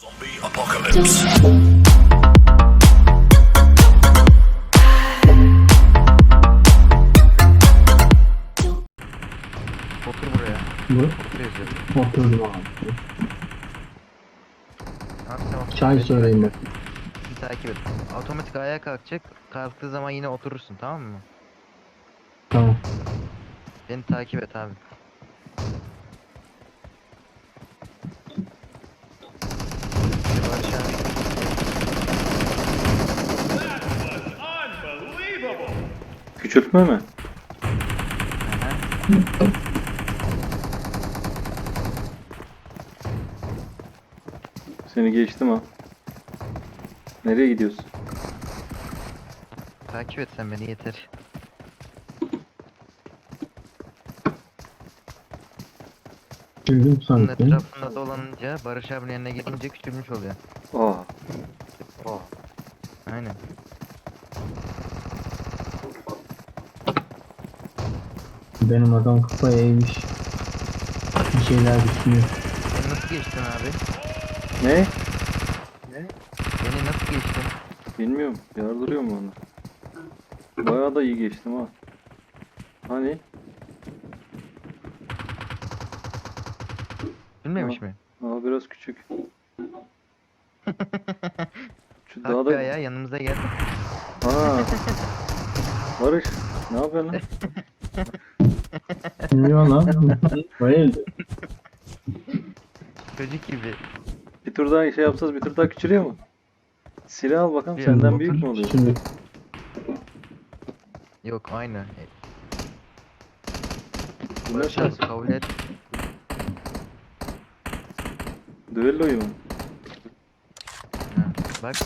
Zombie apocalypse. Otur buraya. Bu Otur yazıyor. oturdum abi. Abi tamam. Çay söyleyin bak. Bir takip et. Otomatik ayağa kalkacak. Kalktığı zaman yine oturursun tamam mı? Tamam. Beni takip et abi. Barış abi. Küçültme mi? Seni geçtim ha. Nereye gidiyorsun? Takip et sen beni yeter. Girdim Bunun sanki. etrafında dolanınca Barış abinin yanına gelince küçülmüş oluyor. Aa. Aynen. Benim adam kafaya eğmiş. Bir şeyler düşünüyor. Beni nasıl geçtin abi? Ne? Beni nasıl geçtin? Bilmiyorum. Yardırıyor mu onu? Bayağı da iyi geçtim ha. Hani? Bilmemiş mi? Aa biraz küçük. Şu Kalk daha bir da... ayağa yanımıza gel. Ha. Barış. Ne yapıyorsun lan? Bilmiyor lan. Hayırdır? Çocuk gibi. Bir tur daha şey yapsanız bir tur daha küçülüyor mu? Silah al bakalım Bir senden büyük mü oluyor? Şimdi Yok aynı. Bu ne Barış şans? abi kabul et. Düelloyu mu? Ha, bak.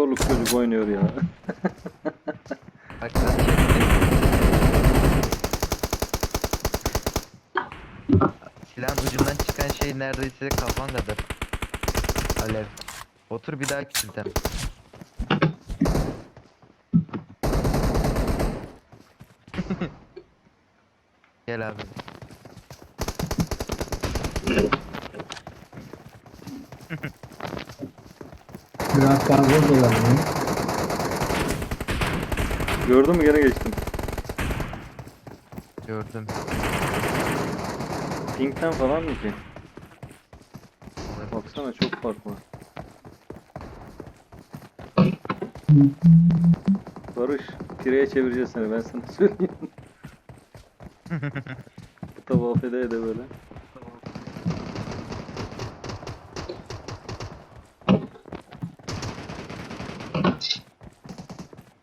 Çoluk çocuk oynuyor ya. Bak. Silahın ucundan çıkan şey neredeyse kafan kadar. Alev. Otur bir daha küçültelim. Gel abi. Biraz fazla dolanıyor. Gördün mü gene geçtim. Gördüm. Pink'ten falan mı ki? Baksana çok fark var. Barış, pireye çevireceğiz seni ben sana söyleyeyim. Tavaf ede ede böyle.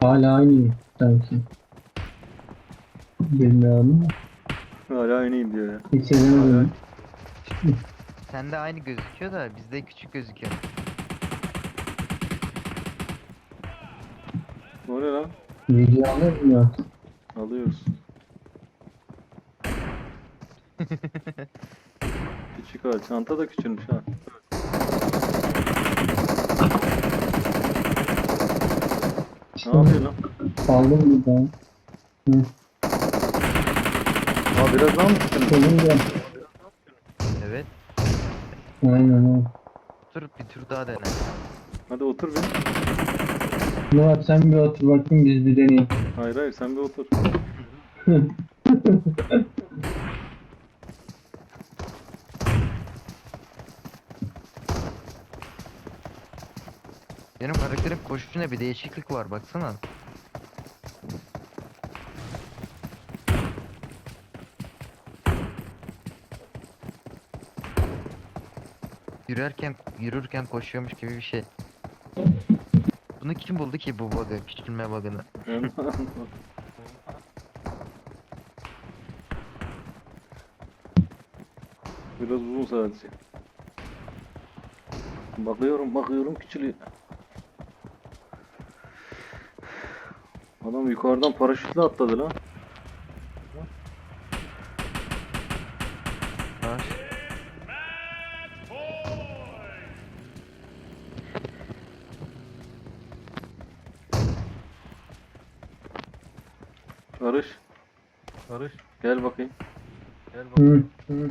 Hala aynı sanki. Bilmiyorum. Hala aynıyım diyor ya. Hiç edemedim. Sende aynı gözüküyor da bizde küçük gözüküyor. Ne oluyor lan? Video alır mı ya? Alıyoruz. Küçük ha, çanta da küçülmüş ha. Ne yapıyor lan? Aldım buradan. Hı. Aa biraz daha mı küçülmüş? Olunca. Evet. Aynen o. Dur bir tur daha dene. Hadi otur bir. Murat sen bir otur bakayım biz bir deneyelim. Hayır hayır sen bir otur. Benim karakterim koşuşuna bir değişiklik var baksana. Yürürken yürürken koşuyormuş gibi bir şey. Bunu kim buldu ki bu bug'ı, küçülme bug'ını? Biraz uzun sadece. Bakıyorum bakıyorum küçülüyor. Adam yukarıdan paraşütle atladı lan. Var. Barış. Barış. Gel bakayım. Gel bakalım. Hı. Hı.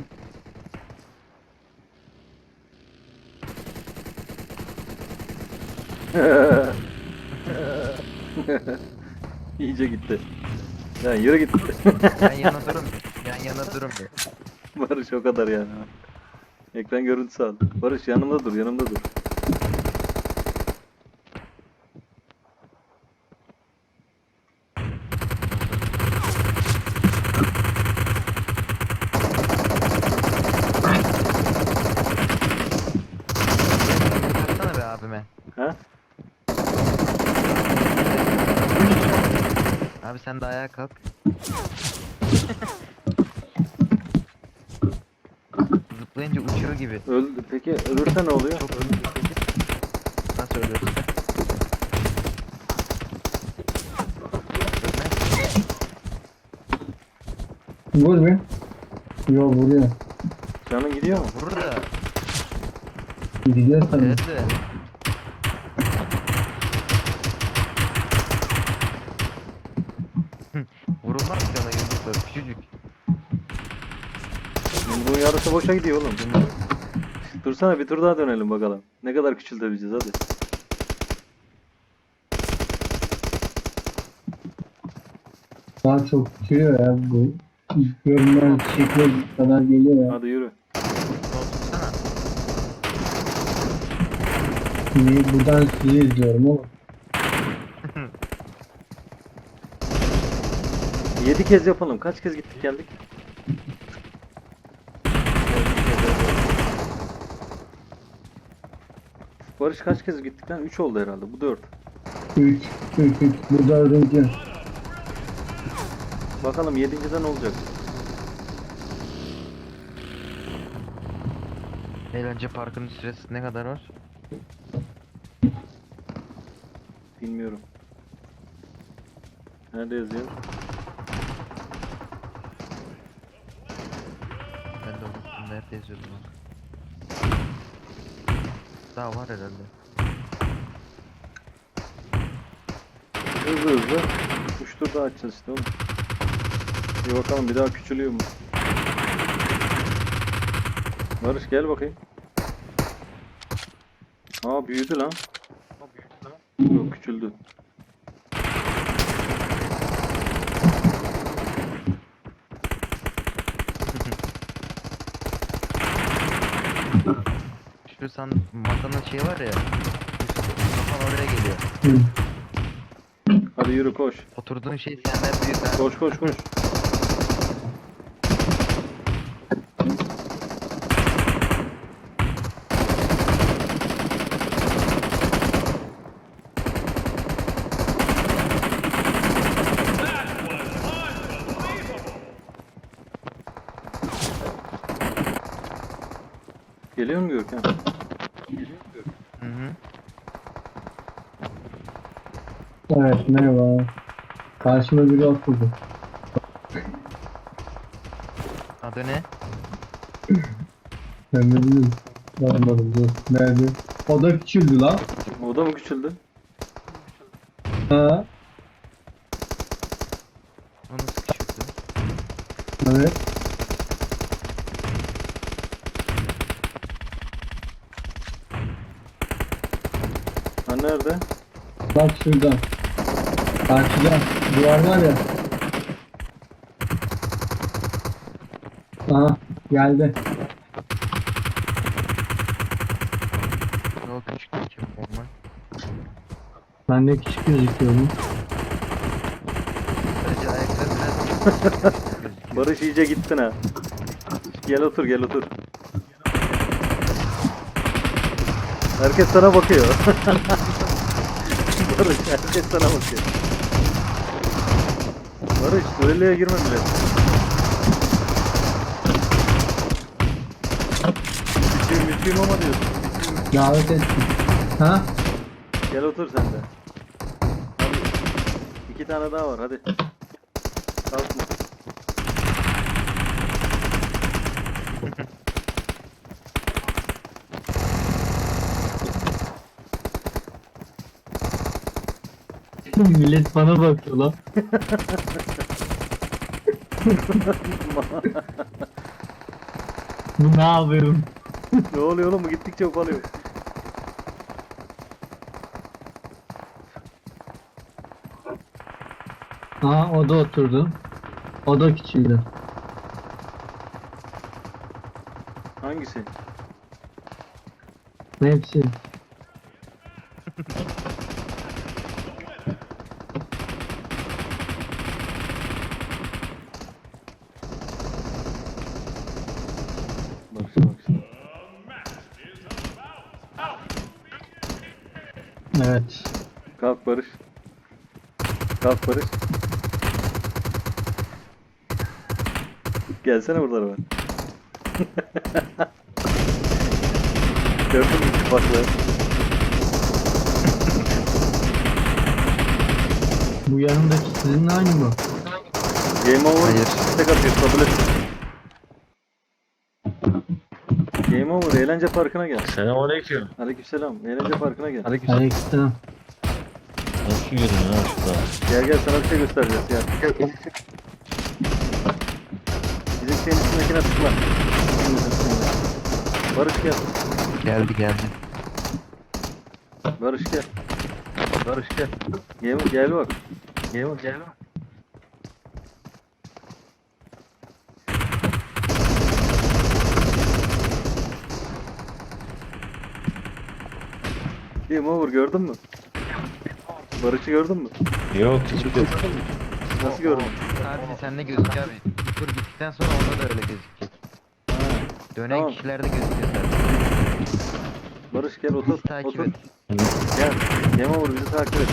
İyice gitti. Lan yürü git. Yan yana durun. Yan yana durun bir. Barış o kadar yani. Ekran görüntüsü al. Barış yanımda dur, yanımda dur. Baksana be abime. Ha? Abi sen de ayağa kalk. Zıplayınca uçuyor gibi. Öldü. Peki ölürse ne oluyor? Çok öldü peki. Nasıl ölüyorsun? Vur bir. Yo vuruyor. Canın gidiyor mu? Vurur da. Gidiyor tabii. Evet de. Hı, Vurulmaz ki ona yumrukla küçücük. Yarısı boşa gidiyor oğlum. Dursana bir tur daha dönelim bakalım. Ne kadar küçültebileceğiz hadi. Daha çok tutuyor ya bu. Görünen şekle kadar geliyor ya. Hadi yürü. Niye buradan sizi izliyorum oğlum. 7 kez yapalım. Kaç kez gittik geldik? Barış kaç kez gittik lan? 3 oldu herhalde. Bu 4. 3, 3, 3. Bu dördüncü. Bakalım 7.de ne olacak? Eğlence parkının süresi ne kadar var? Bilmiyorum. Nerede yazıyor? Ben de unuttum nerede yazıyordum onu. Daha var herhalde. Hızlı hızlı. 3 tur daha açacağız işte oğlum. Bir bakalım bir daha küçülüyor mu? Barış gel bakayım. Aa büyüdü lan. Yok küçüldü. Şu san masanın şeyi var ya. Kafan oraya geliyor. Hı. Hadi yürü koş. Oturduğun şey senden büyük ha. Koş koş koş. Geliyor mu Görkem? Hı hı. Evet merhaba. Karşıma biri oturdu. Adı ne? Ben de bilmiyorum. Anladım dur. Nerede? O da küçüldü lan. O da mı küçüldü? Ha, O nasıl küçüktü? evet. Ha nerede? Bak şurada. Karşıda. Duvar var ya. Aha geldi. O küçük küçük normal. Ben de küçük gözüküyorum. Sadece ayakları biraz. Barış iyice gittin ha. Gel otur gel otur. Herkes sana bakıyor. Barış herkes sana bakıyor. Barış duelloya girme bile. Küçüğüm küçüğüm ama diyorsun. Davet ettim. Ha? Gel otur sen de. Hadi. İki tane daha var hadi. Kalkma. Millet bana bakıyor lan. Bu ne yapıyorum? ne oluyor oğlum bu gittikçe ufalıyor. Aa o da oturdu. O da küçüldü. Hangisi? Hepsi. Bak şu bak şu. Evet. Kalk Barış. Kalk Barış. Gelsene buralara ben. Gördün mü çıplaklığı? Bu yanındaki sizinle aynı mı? Game over. Hayır. Tek atıyor kabul et. Over. Eğlence parkına gel. Selamünaleyküm. Aleykümselam. Eğlence parkına gel. Aleykümselam. Nasıl yürüyorsun ha şurada? Gel gel sana bir şey göstereceğiz gel. Bizim şeyin üstündekine tıkla. Barış gel. Geldi geldi. Barış gel. Barış gel. Gel, gel bak. Gel bak gel bak. Game over gördün mü? Barış'ı gördün mü? Yok hiçbir şey. Nasıl gördün? Sadece sende gözüküyor abi. Tur gittikten sonra onda da öyle. Ha, Dönen Tamam. kişilerde gözüküyor sadece. Barış gel otur. Bizi takip otur. et. Gel. Game over bizi takip et.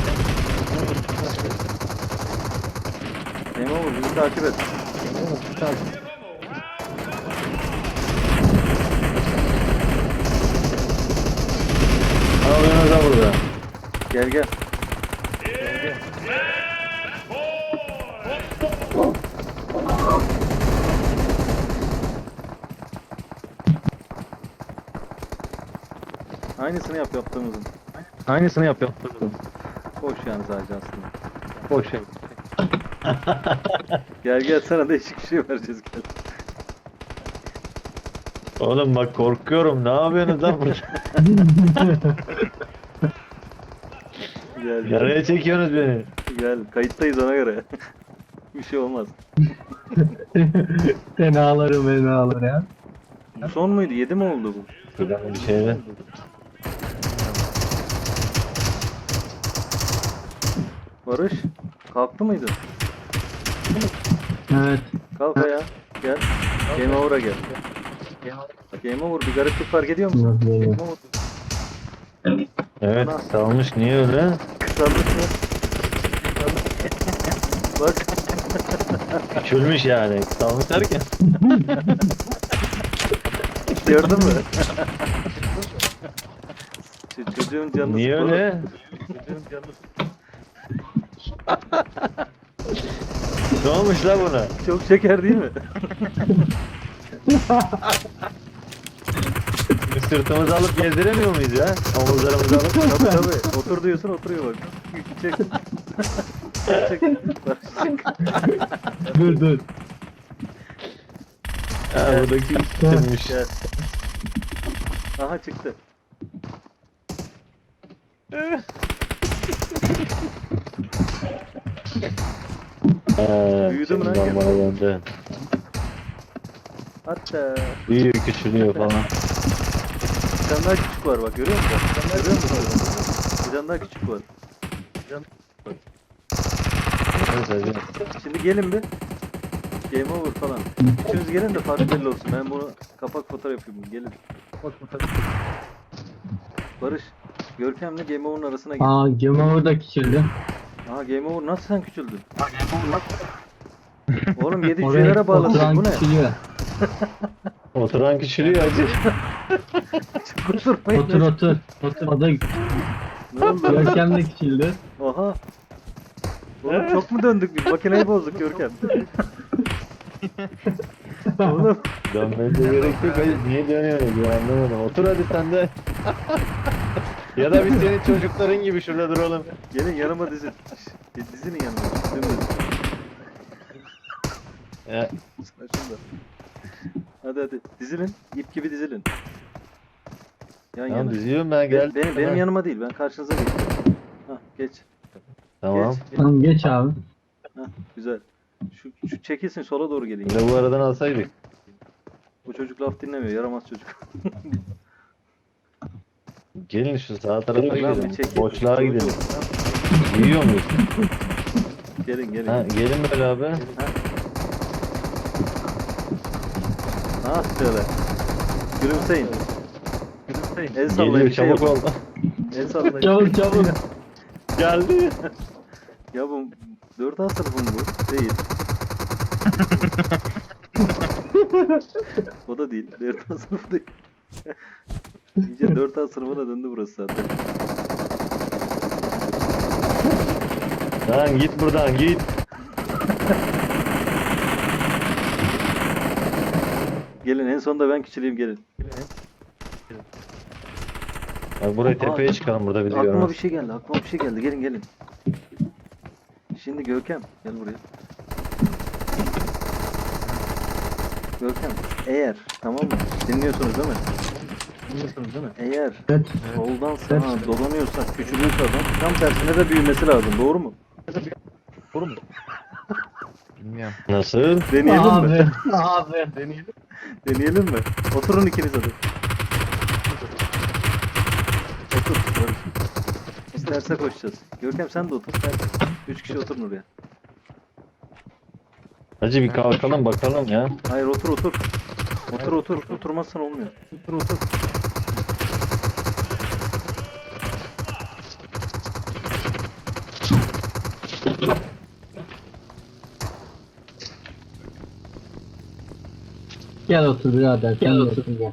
Game over bizi takip et. Ne yapıyorsunuz ha burada? Gel gel. Aynısını yap yaptığımızın. Aynısını yap yaptığımızın. Boş yani sadece aslında. Boş yani. gel gel sana değişik bir şey vereceğiz gel. Oğlum bak korkuyorum. Ne yapıyorsunuz lan burada? Gel. Yaraya çekiyorsunuz beni. Gel kayıttayız ona göre. bir şey olmaz. Fenaları fenaları ya. Bu son muydu? Yedi mi oldu bu? Şuradan bir şeyler. Barış kalktı mıydı? Evet. Kalk ayağa. Gel. Game over'a gel. Game over bir gariplik fark ediyor musun? Game over. Evet Ana. salmış. Niye öyle? Kısalmış mı? Bak. Küçülmüş yani. Salmış derken. Gördün mü? Ç- Çocuğun canını Niye sıkıldı. öyle? Çocuğun canını Ne olmuş la buna? Çok şeker değil mi? Sırtımızı alıp gezdiremiyor muyuz ya? Omuzlarımızı alıp. tabii tabii. Otur diyorsun oturuyor bak. Çek. Çek. Dur dur. Ha buradaki. Gel. Aha çıktı. Büyüdü mü lan döndü. Hatta Büyüyor küçülüyor falan. Bir tane daha küçük var bak görüyor musun? Görüyor musun? Bir tane daha küçük var. Şimdi gelin bir. Game over falan. Üçünüz gelin de fark belli olsun. Ben bunu kapak fotoğraf yapayım. Gelin. Kapak fotoğraf. Barış. Görkem'le Game Over'ın arasına gir. Aa Game Over da küçüldü. Aha Game Over nasıl sen küçüldün? Oğlum 7 Oraya bağladın. oturan Bu ne? küçülüyor. Oturan küçülüyor acı. Oturmayın. Otur otur. Otur. O da Ne oldu? Görkem de küçüldü. Oha. Oğlum çok mu döndük biz? Makineyi bozduk Görkem. Oğlum. Dönmenize gerek yok. Hayır, niye dönüyorsunuz ya anlamadım. Otur hadi sen de. ya da biz senin çocukların gibi şurada duralım. Gelin yanıma dizin. Dizinin yanıma. Dümdüz. Ya, Sana şunu da. Hadi hadi dizilin. ip gibi dizilin. Yan tamam yana. diziyorum ben Be- gel. benim, benim yanıma değil ben karşınıza geçiyorum. Hah geç. Tamam. Geç. Tamam geç abi. Hah güzel. Şu, şu çekilsin sola doğru geleyim. Bir de bu aradan alsaydık. Bu çocuk laf dinlemiyor yaramaz çocuk. Gelin şu sağ tarafa Lan bir gidelim. çekil. Boşluğa Çocuk. gidelim. Yiyor muyuz? Gelin gelin. Ha, gelin böyle abi. Ha şöyle. Gülümseyin. Gülümseyin. El sallayın Geliyor bir şey çabuk yapın. oldu. El sallayın. Çabuk çabuk. Geldi. Ya bu 4A sınıfı mı bu? Değil. o da değil. 4A sınıfı değil. İyice 4A sınıfına döndü burası zaten. Lan git buradan git. Gelin en sonunda ben küçüleyim gelin. Bak buraya tepeye çıkalım burada bir de Aklıma görmez. bir şey geldi. Aklıma bir şey geldi. Gelin gelin. Şimdi Görkem gel buraya. Görkem eğer tamam mı? Dinliyorsunuz değil mi? Dinliyorsunuz değil mi? Eğer Evet. soldan sağa dolanıyorsak küçülüyorsa adam tam tersine de büyümesi lazım. Doğru mu? Doğru mu? Bilmiyorum. Nasıl? Deneyelim mi? Abi. Abi. Deneyelim. Deneyelim mi? Oturun ikiniz hadi. Otur. Barış. Biz terse koşacağız. Görkem sen de otur. Terse. Üç kişi oturun oraya. Hacı bir kalkalım bakalım ya. Hayır otur otur. Otur otur. Oturmazsan olmuyor. Otur otur. Gel otur birader. Gel otur. Gel.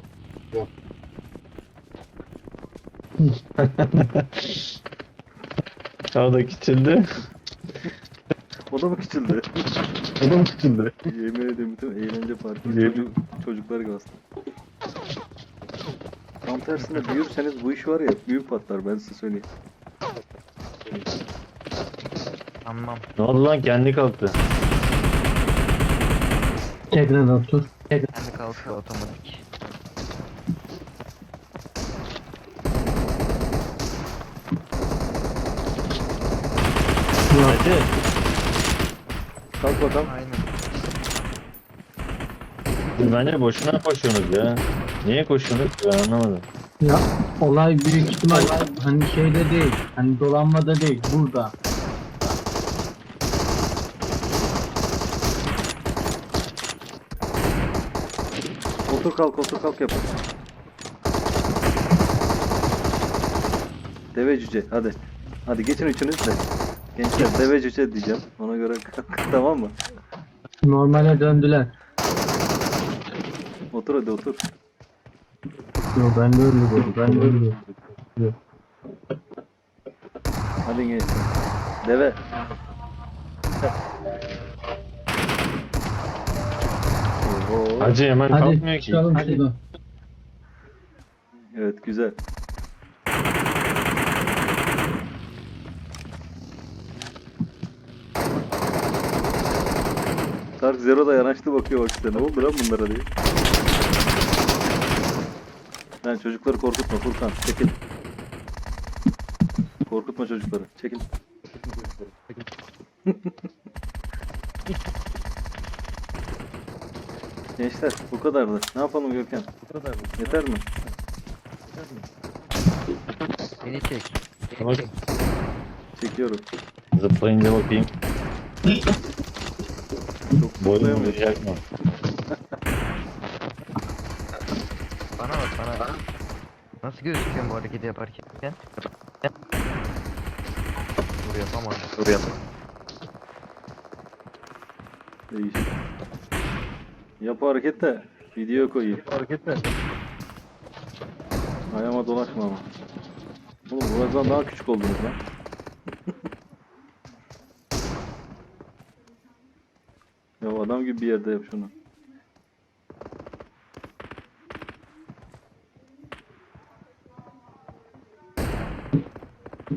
O da küçüldü. O da mı küçüldü? O da mı küçüldü? Yemin ederim bütün eğlence parkı Yemin- çocuk, çocuklar aslında. Tam tersine büyürseniz bu iş var ya büyük patlar ben size söyleyeyim. Tamam. Ne oldu lan kendi kalktı. Tekrar otur. Kendi kalkıyor otomatik. Hacı. Kalk bakalım. Aynen. Siz bence boşuna koşuyorsunuz ya. Niye koşuyorsunuz ki ben anlamadım. Ya olay büyük ihtimal hani şeyde değil. Hani dolanmada değil. Burada. Otur kalk otur kalk yapın. Deve cüce hadi. Hadi geçin üçünüz de. Gençler deve cüce diyeceğim. Ona göre tamam mı? Normale döndüler. Otur hadi otur. Yok ben de öyle dedim. Ben de öyle dedim. Hadi gençler. Deve. Hacı hemen Hadi kalkmıyor ki. çıkalım şuradan. Evet güzel. Dark Zero da yanaştı bakıyor bak size. Ne oldu lan bunlara diye. Lan çocukları korkutma Furkan. Çekil. Korkutma çocukları. Çekil. Gençler bu kadardı. Ne yapalım Gökhan? Bu kadar mı? Yeter mi? Beni çek. Beni Bak. çek. Çekiyorum. Zıplayınca bakayım. Çok Boyun zıplayamıyorum. uzayacak mı? Bana bak bana. Nasıl gözüküyor bu hareketi yaparken? Dur yapamam. Dur yapamam. Değişik. Yap hareket de video koyayım. hareket de. Ayağıma dolaşma ama. Oğlum buradan daha küçük oldunuz lan. ya adam gibi bir yerde yap şunu.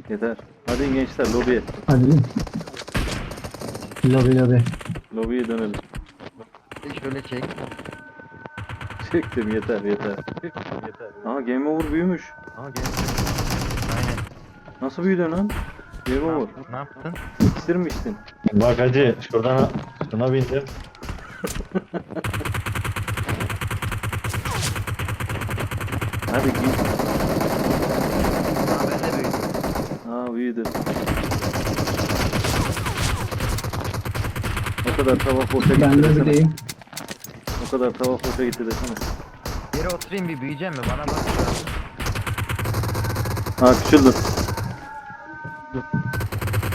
Yeter. Hadi gençler lobiye. Hadi. Lobi lobi. Lobiye dönelim. Şöyle çek. Çektim yeter yeter. Yeter. Aa game over büyümüş. Ama gel. Aynen. Nasıl büyüdü lan? Game Ne over. Ne yaptın? İksir mi içtin? Bak hacı şuradan şuna bindim. Hadi git. Aa ben de büyüdüm. Aa büyüdü. O kadar tavaf gitti Ben de desene. O kadar tavaf boşa gitti desene. Yere oturayım bir büyüyeceğim mi? Bana bak. Ha küçüldün.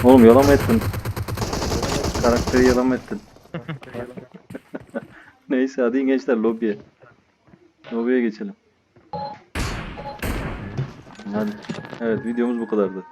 Oğlum yalan ettin. Karakteri yalan ettin. Neyse hadi gençler lobiye. Lobiye geçelim. Hadi. Evet videomuz bu kadardı.